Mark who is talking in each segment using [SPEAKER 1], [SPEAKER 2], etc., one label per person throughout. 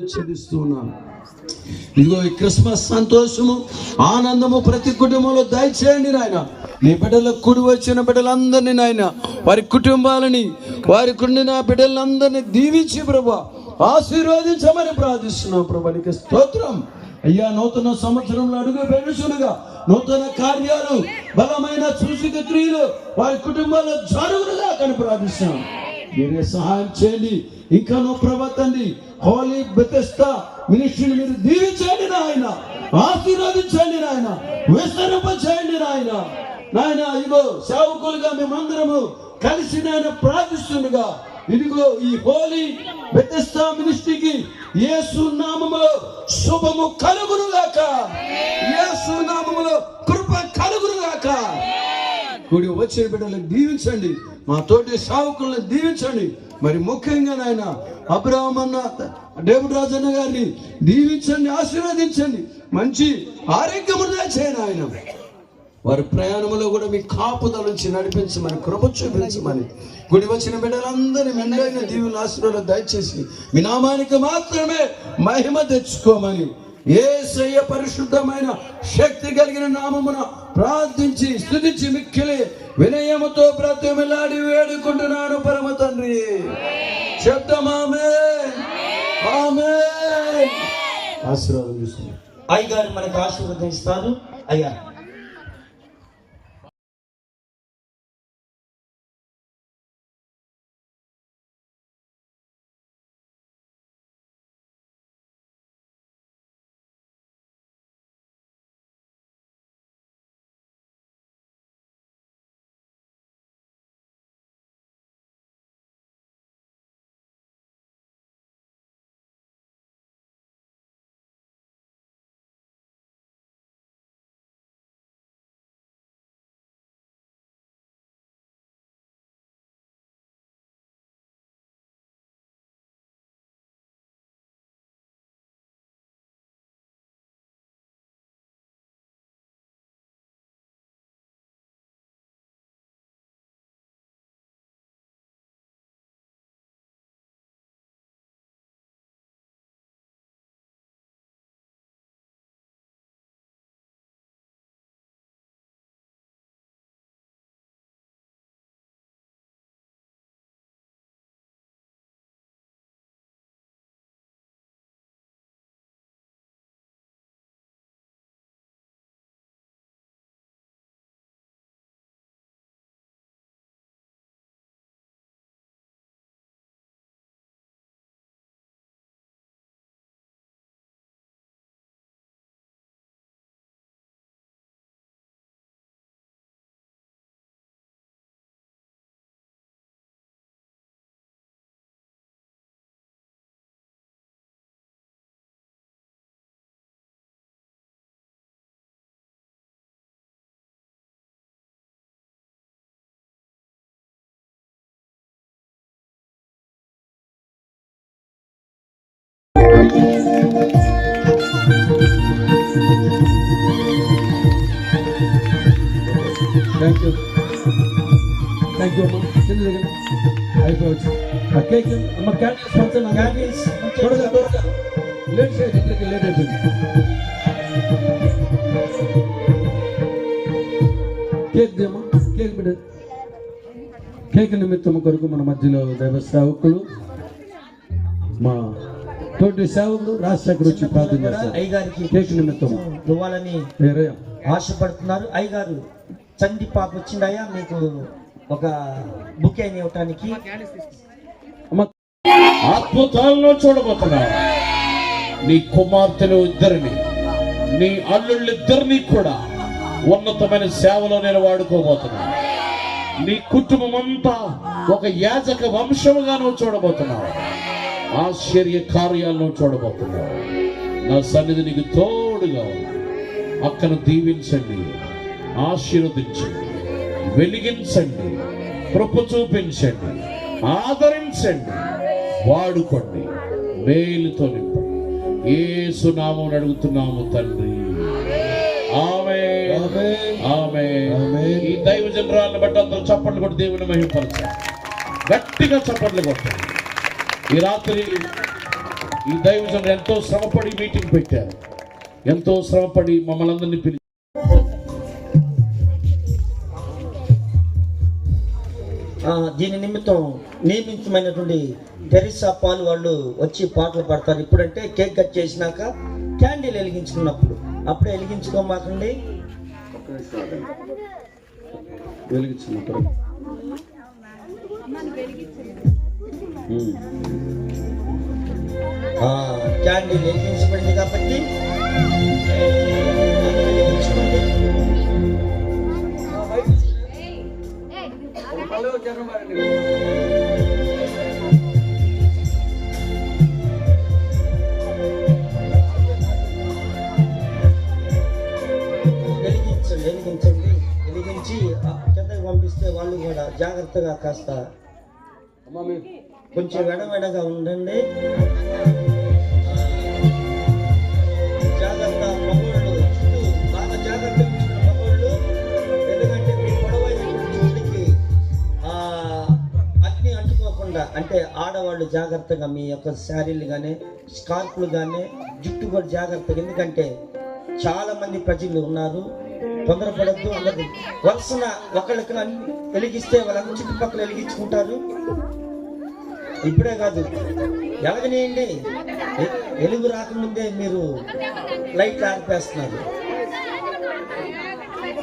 [SPEAKER 1] చెల్లిస్తున్నాను. ఇదిగో ఈ క్రిస్మస్ సంతోషము ఆనందము ప్రతి కుటుంబంలో దయచేయండి నాయన. నీ బిడ్డల కుడి వచ్చిన బిడ్డలందరినీ నాయన వారి కుటుంబాలని వారి కుండిన బిడ్డలందరినీ దీవించి ప్రభా. ఆశీర్వదించమని ప్రార్థిస్తున్నాం ప్రభానికి స్తోత్రం. అయ్యా నూతన సంవత్సరంలో అడుగు పెరుచులుగా నూతన కార్యాలు బలమైన సూచిక క్రియలు వారి కుటుంబాల్లో జరుగులుగా కని ప్రార్థిస్తున్నాం. మీరే సహాయం చేయండి. ఇంకా నువ్వు ప్రవర్తండి. హోలీ బెతెస్త మినిస్ట్రీని మీరు దీవించండి నాయన. ఆశీర్వదించండి నాయన. విస్తరింపచేయండి నాయన. నాయన ఇదిగో సేవకులుగా మేమందరము కలిసి నాయన ప్రార్థిస్తుండగా ఇదిగో ఈ హోలీ బెతెస్తా మినిస్ట్రీకి యేసు నామములో శుభము కలుగునుగాక. యేసు నామములో కృప కలుగునుగాక. కూడి వచ్చిన బిడ్డలను దీవించండి. మా తోటి సావుకులను దీవించండి. మరి ముఖ్యంగా నాయన అబ్రహం అన్న డేవిడ్ రాజన్న గారిని దీవించండి ఆశీర్వదించండి. మంచి ఆరోగ్యము చేయండి ఆయన వారి ప్రయాణంలో కూడా మీ కాపుదల నుంచి నడిపించమని కృప చూపించమని గుడి వచ్చిన బిడ్డలందరినీ మెండైన దీవుల ఆశీర్వాదాలు దయచేసి మీ నామానికి మాత్రమే మహిమ తెచ్చుకోమని ఏసయ్య పరిశుద్ధమైన శక్తి కలిగిన నామమున ప్రార్థించి స్తుతించి మిక్కిలి వినయముతో బ్రతిమిలాడి వేడుకుంటున్నాను పరమ తండ్రి. చెప్తామామే ఆమె ఆశీర్వాదం
[SPEAKER 2] అయ్యగారు మనకు ఆశీర్వదిస్తారు అయ్యా
[SPEAKER 1] థ్యాంక్ యూ థ్యాంక్ యూ అమ్మా. చిన్న దగ్గర అయిపోవచ్చు. ఆ కేక్ అమ్మ క్యాండిల్స్ పంచండి క్యాండిల్స్ త్వరగా త్వరగా. లేట్ చేయండి ఇక్కడికి లేట్ అయిపోయింది కేక్ దేమా కేక్ బిడ్డ. కేక్ నిమిత్తం కొరకు మన మధ్యలో దైవ సేవకులు మా తోటి సేవకుడు రాజశేఖర్ వచ్చి ప్రార్థన చేస్తారు.
[SPEAKER 2] అయ్యగారికి
[SPEAKER 1] కేక్ నిమిత్తం.
[SPEAKER 2] ఇవ్వాలని ఆశపడుతున్నారు. అయ్యగారు చంటి పాప వచ్చిందయ్యా మీకు ఒక బుక్ అయిన ఇవ్వటానికి
[SPEAKER 3] అద్భుతాలను చూడబోతున్నావు నీ కుమార్తెలు ఇద్దరిని నీ అల్లుళ్ళిద్దరిని కూడా ఉన్నతమైన సేవలో నేను వాడుకోబోతున్నాను. నీ కుటుంబం అంతా ఒక యాజక వంశముగా నువ్వు చూడబోతున్నావు. ఆశ్చర్య కార్యాలను చూడబోతున్నావు నా సన్నిధి నీకు తోడుగా ఉంది. అక్కను దీవించండి. ఆశీర్వదించండి. వెలిగించండి. కృప చూపించండి. ఆదరించండి. వాడుకోండి. మేలుతో నింపండి. ఏ సునామం అడుగుతున్నాము తండ్రి. ఆమె. ఆమె. ఈ దైవ జనరాలను బట్టి అందరూ చప్పట్లు కొట్టి దేవుని మహిమపరచాలి. గట్టిగా చప్పట్లు కొట్టాలి. ఈ రాత్రి ఈ దైవజనులు ఎంతో శ్రమపడి మీటింగ్ పెట్టారు. ఎంతో శ్రమపడి మమ్మల్ని అందరినీ పిలిచి
[SPEAKER 2] ఆ, దీని నిమిత్తం నియమితమైనటువంటి తెరిసా పాలు వాళ్ళు వచ్చి పాటలు పాడతారు. ఇప్పుడంటే కేక్ కట్ చేసినాక క్యాండిల్ వెలిగించుకున్నప్పుడు. అప్పుడే వెలిగించుకోమాకండి.
[SPEAKER 1] వెలిగించుకుంటారు
[SPEAKER 2] ఆ, క్యాండిల్ వెలిగించబడింది కాబట్టి. వెలిగించండి వెలిగించండి వెలిగించి కిందకి పంపిస్తే వాళ్ళు కూడా జాగ్రత్తగా కాస్త
[SPEAKER 1] అమ్మా మీ
[SPEAKER 2] కొంచెం వెడవెడగా ఉండండి జాగ్రత్త మగోళ్ళు చుట్టూ బాగా మగోళ్ళు ఎందుకంటే మీ పొడవైనటువంటి అగ్ని అంటుకోకుండా అంటే ఆడవాళ్ళు జాగ్రత్తగా మీ యొక్క శారీలు కానీ స్కార్పులు కానీ జుట్టు కూడా జాగ్రత్తగా ఎందుకంటే చాలా మంది ప్రజలు ఉన్నారు. తొందరపడద్దు అన్నది. వరుసన ఒకళ్ళకి అన్ని వెలిగిస్తే వాళ్ళందరూ చుట్టుపక్కల వెలిగించుకుంటారు. ఇప్పుడే కాదు. ఎలగనేయండి వెలుగు రాకముందే మీరు లైట్లు ఆర్పేస్తున్నారు.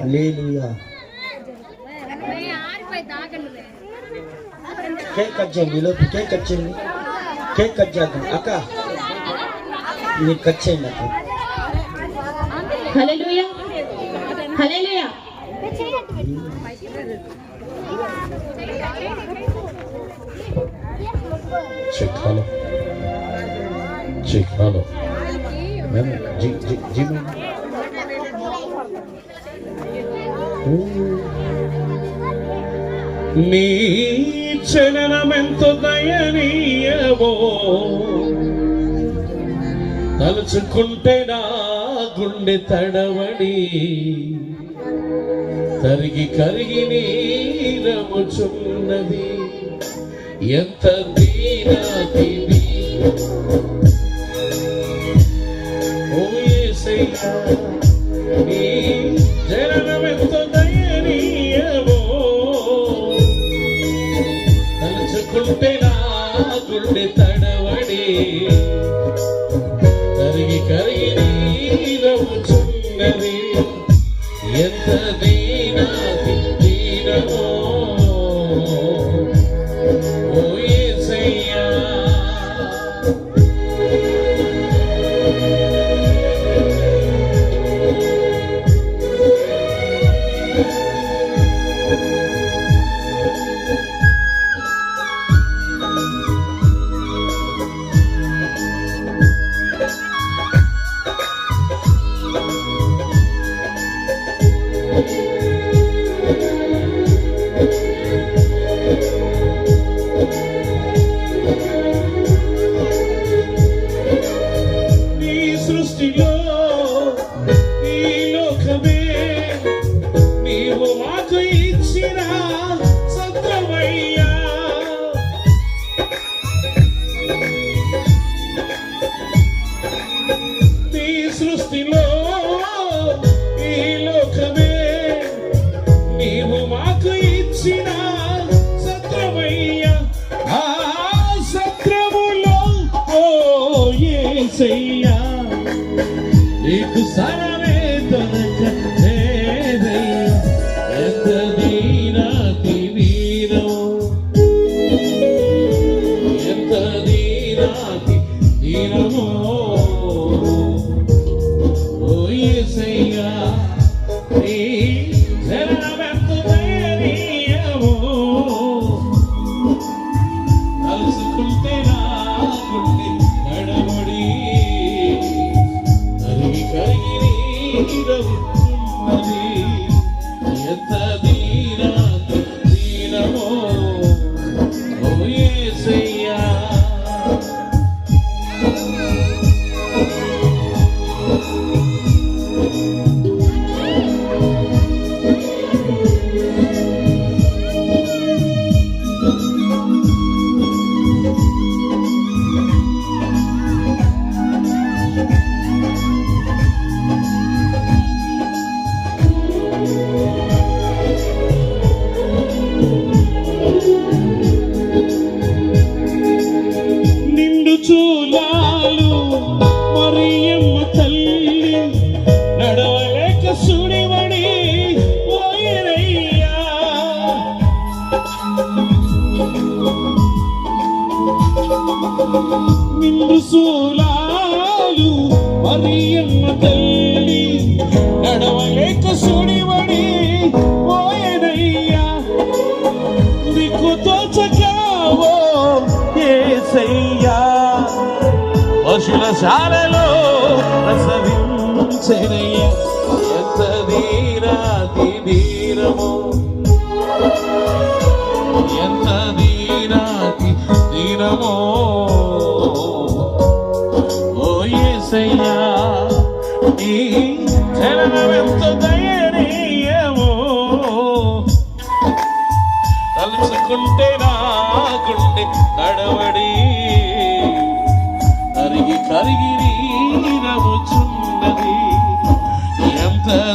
[SPEAKER 2] హల్లెలూయా. కేక్ కట్ చేయండి ఈలోపు కేక్ కట్ చేయండి. కేక్ కట్ చేద్దాం. అక్క మీరు కట్ చేయండి అక్క.
[SPEAKER 4] హల్లెలూయా. హల్లెలూయా.
[SPEAKER 3] Chicano. Chicano. Mano, Jimmy. Oh. నీ చలనమెంత దయనీయవో తలుచుకుంటే నా గుండె తడవడి తరిగి కరిగి నీరముచున్నది ఎంత దీనాతివి ఓ యేసయ్యా ఈ లోకమే నీవు మాకు ఇచ్చిన సత్యమయ్యా ఆ సత్యములో ఓ యేసయ్యా. నీకు సరమే దొరక లేదయ్యా ఎంత దీనాతి వీరం ఎంత దీనాతి నిన్ను సూలాలు మరియన్న తల్లి నడవలేక సుడివడి పోయేదయ్యా. దిక్కు తోచకావో ఏసయ్యా. పశుల శాలలో ప్రసవించనయ్యా. ఎంత ధీరాతి ధీరము ఎంత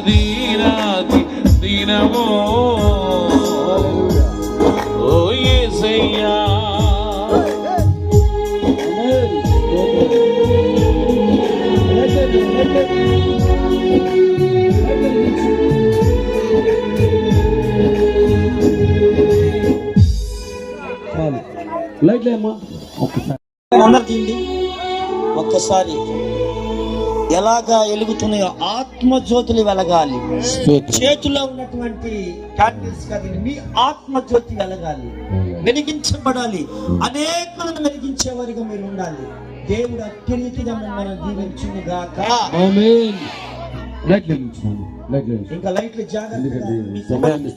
[SPEAKER 3] దీనాతి దీనమో. ఓ యేసయ్యా
[SPEAKER 1] లైట్లే అమ్మా. ఒక్కసారి.
[SPEAKER 2] అందరు తీయండి ఒక్కసారి ఎలాగా వెలుగుతున్నాయో ఆత్మజ్యోతులు వెలగాలి. చేతిలో ఉన్నటువంటి క్యాండిల్స్ కదండి మీ ఆత్మజ్యోతి వెలగాలి. వెలిగించబడాలి. అనేకులను వెలిగించేవారిగా మీరు ఉండాలి. దేవుడు అత్యున్నతిగా మిమ్మల్ని
[SPEAKER 1] లైట్లే ఉంచుతాను
[SPEAKER 2] ఇంకా లైట్లు
[SPEAKER 1] సమయాన్ని